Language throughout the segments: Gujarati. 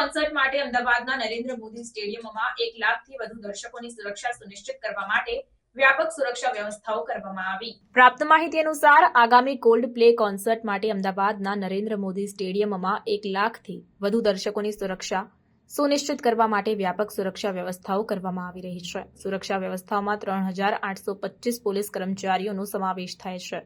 કોન્સર્ટ માટે અમદાવાદના નરેન્દ્ર મોદી સ્ટેડિયમમાં એક લાખથી વધુ દર્શકોની સુરક્ષા સુનિશ્ચિત કરવા માટે વ્યાપક સુરક્ષા વ્યવસ્થાઓ કરવામાં આવી. પ્રાપ્ત માહિતી અનુસાર, આગામી કોલ્ડ પ્લે કોન્સર્ટ માટે અમદાવાદના નરેન્દ્ર મોદી સ્ટેડિયમમાં એક લાખથી વધુ દર્શકોની સુરક્ષા સુનિશ્ચિત કરવા માટે વ્યાપક સુરક્ષા વ્યવસ્થાઓ કરવામાં આવી રહી છે. સુરક્ષા વ્યવસ્થાઓમાં ત્રણ હજાર આઠસો પચીસ પોલીસ કર્મચારીઓનો સમાવેશ થાય છે.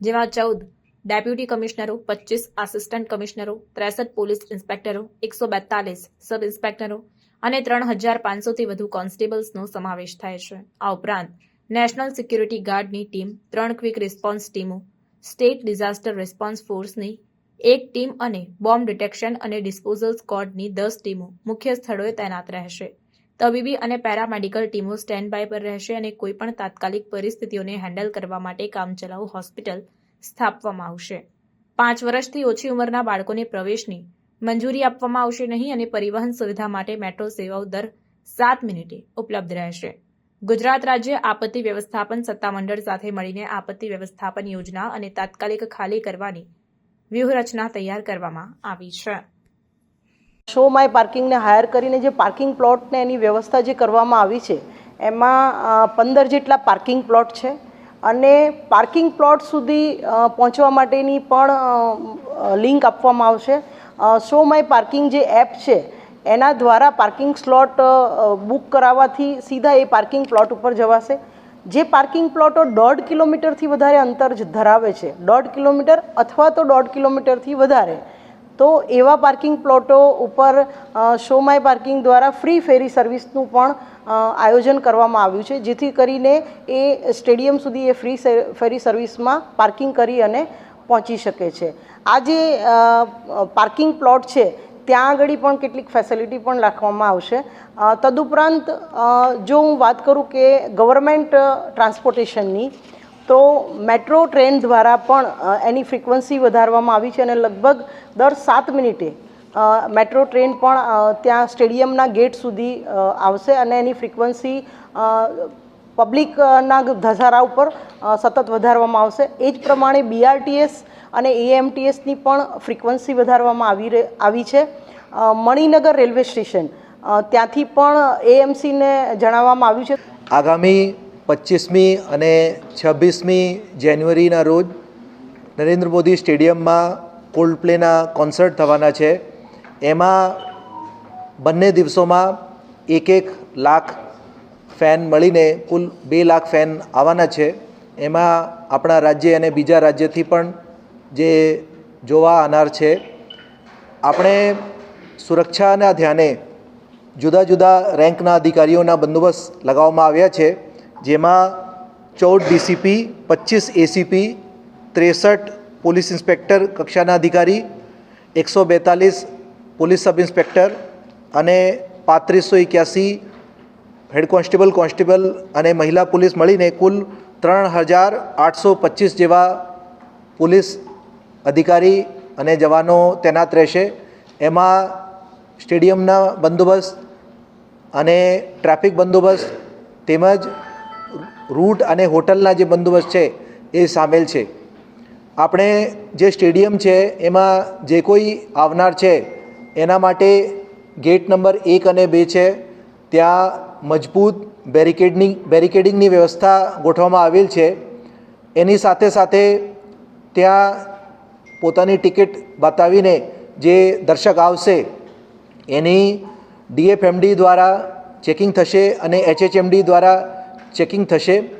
જેમાં ચૌદ ડેપ્યુટી કમિશનરો પચીસ આસિસ્ટન્ટ કમિશનરો, ત્રેસઠ પોલીસ ઇન્સ્પેક્ટરો, એકસો બેતાલીસ સબ ઇન્સ્પેક્ટરો અને ત્રણ હજાર પાંચસોથી વધુ કોન્સ્ટેબલ્સનો સમાવેશ થાય છે. આ ઉપરાંત નેશનલ સિક્યુરિટી ગાર્ડની ટીમ, ત્રણ ક્વિક રિસ્પોન્સ ટીમો, સ્ટેટ ડિઝાસ્ટર રિસ્પોન્સ ફોર્સની એક ટીમ અને બોમ્બ ડિટેક્શન અને ડિસ્પોઝલ સ્કોડની દસ ટીમો મુખ્ય સ્થળોએ તૈનાત રહેશે. તબીબી અને પેરામેડિકલ ટીમો સ્ટેન્ડ બાય પર રહેશે અને કોઈપણ તાત્કાલિક પરિસ્થિતિઓને હેન્ડલ કરવા માટે કામચલાઉ હોસ્પિટલ સ્થાપવામાં આવશે. પાંચ વર્ષથી ઓછી ઉંમરના બાળકોને પ્રવેશની મંજૂરી આપવામાં આવશે નહીં અને પરિવહન સુવિધા માટે મેટ્રો સેવાઓ દર સાત મિનિટે ઉપલબ્ધ રહેશે. ગુજરાત રાજ્ય આપત્તિ વ્યવસ્થાપન સત્તામંડળ સાથે મળીને આપત્તિ વ્યવસ્થાપન યોજના અને તાત્કાલિક ખાલી કરવાની વ્યૂહરચના તૈયાર કરવામાં આવી છે. શો માય પાર્કિંગને હાયર કરીને જે પાર્કિંગ પ્લોટને એની વ્યવસ્થા જે કરવામાં આવી છે, એમાં પંદર જેટલા પાર્કિંગ પ્લોટ છે. અને પાર્કિંગ પ્લોટ સુધી પહોંચવા માટેની પણ લિંક આપવામાં આવશે. સો માય પાર્કિંગ જે એપ છે, એના દ્વારા પાર્કિંગ સ્લોટ બુક કરાવવાથી સીધા એ પાર્કિંગ પ્લોટ ઉપર જવાશે. જે પાર્કિંગ પ્લોટો દોઢ કિલોમીટરથી વધારે અંતર જ ધરાવે છે. દોઢ કિલોમીટર અથવા તો દોઢ કિલોમીટરથી વધારે. તો એવા પાર્કિંગ પ્લોટો ઉપર શો માય પાર્કિંગ દ્વારા ફ્રી ફેરી સર્વિસનું પણ આયોજન કરવામાં આવ્યું છે, જેથી કરીને એ સ્ટેડિયમ સુધી એ ફ્રી ફેરી સર્વિસમાં પાર્કિંગ કરી અને પહોંચી શકે છે. આ જે પાર્કિંગ પ્લોટ છે, ત્યાં આગળ પણ કેટલીક ફેસિલિટી પણ રાખવામાં આવશે. તદુપરાંત જો હું વાત કરું કે ગવર્મેન્ટ ટ્રાન્સપોર્ટેશનની તો મેટ્રો ટ્રેન દ્વારા પણ એની ફ્રિકવન્સી વધારવામાં આવી છે અને લગભગ દર સાત મિનિટે મેટ્રો ટ્રેન પણ ત્યાં સ્ટેડિયમના ગેટ સુધી આવશે અને એની ફ્રિકવન્સી પબ્લિકના ધસારા ઉપર સતત વધારવામાં આવશે. એ જ પ્રમાણે બીઆરટીએસ અને એએમટીએસની પણ ફ્રિકવન્સી વધારવામાં આવી આવી છે. મણિનગર રેલવે સ્ટેશન ત્યાંથી પણ એએમસીને જણાવવામાં આવ્યું છે. આગામી પચીસમી અને છવ્વીસમી જાન્યુઆરીના રોજ નરેન્દ્ર મોદી સ્ટેડિયમમાં કોલ્ડ પ્લેના કોન્સર્ટ થવાના છે. એમાં બંને દિવસોમાં એક એક લાખ ફેન મળીને કુલ બે લાખ ફેન આવવાના છે. એમાં આપણા રાજ્ય અને બીજા રાજ્યથી પણ જે જોવા આવનાર છે. આપણે સુરક્ષાના ધ્યાને જુદા જુદા રેન્કના અધિકારીઓના બંદોબસ્ત લગાવવામાં આવ્યા છે. જેમાં ચૌદ ડીસીપી, પચીસ એસીપી, ત્રેસઠ પોલીસ ઇન્સ્પેક્ટર કક્ષાના અધિકારી, એકસો બેતાલીસ પોલીસ સબ ઇન્સ્પેક્ટર અને પાંત્રીસો એક્યાસી હેડ કોન્સ્ટેબલ કોન્સ્ટેબલ અને મહિલા પોલીસ મળીને કુલ ત્રણ હજાર આઠસો પચીસ જેવા પોલીસ અધિકારી અને જવાનો તૈનાત રહેશે. એમાં સ્ટેડિયમના બંદોબસ્ત અને ટ્રાફિક બંદોબસ્ત તેમજ રૂટ અને હોટલના જે બંદોબસ્ત છે એ સામેલ છે. આપણે જે સ્ટેડિયમ છે એમાં જે કોઈ આવનાર છે એના માટે ગેટ નંબર એક અને બે છે. ત્યાં મજબૂત બેરિકેડની, બેરિકેડિંગની વ્યવસ્થા ગોઠવવામાં આવેલ છે. એની સાથે સાથે ત્યાં પોતાની ટિકિટ બતાવીને જે દર્શક આવશે એની ડીએફએમડી દ્વારા ચેકિંગ થશે અને એચએચએમડી દ્વારા ચેકિંગ થશે.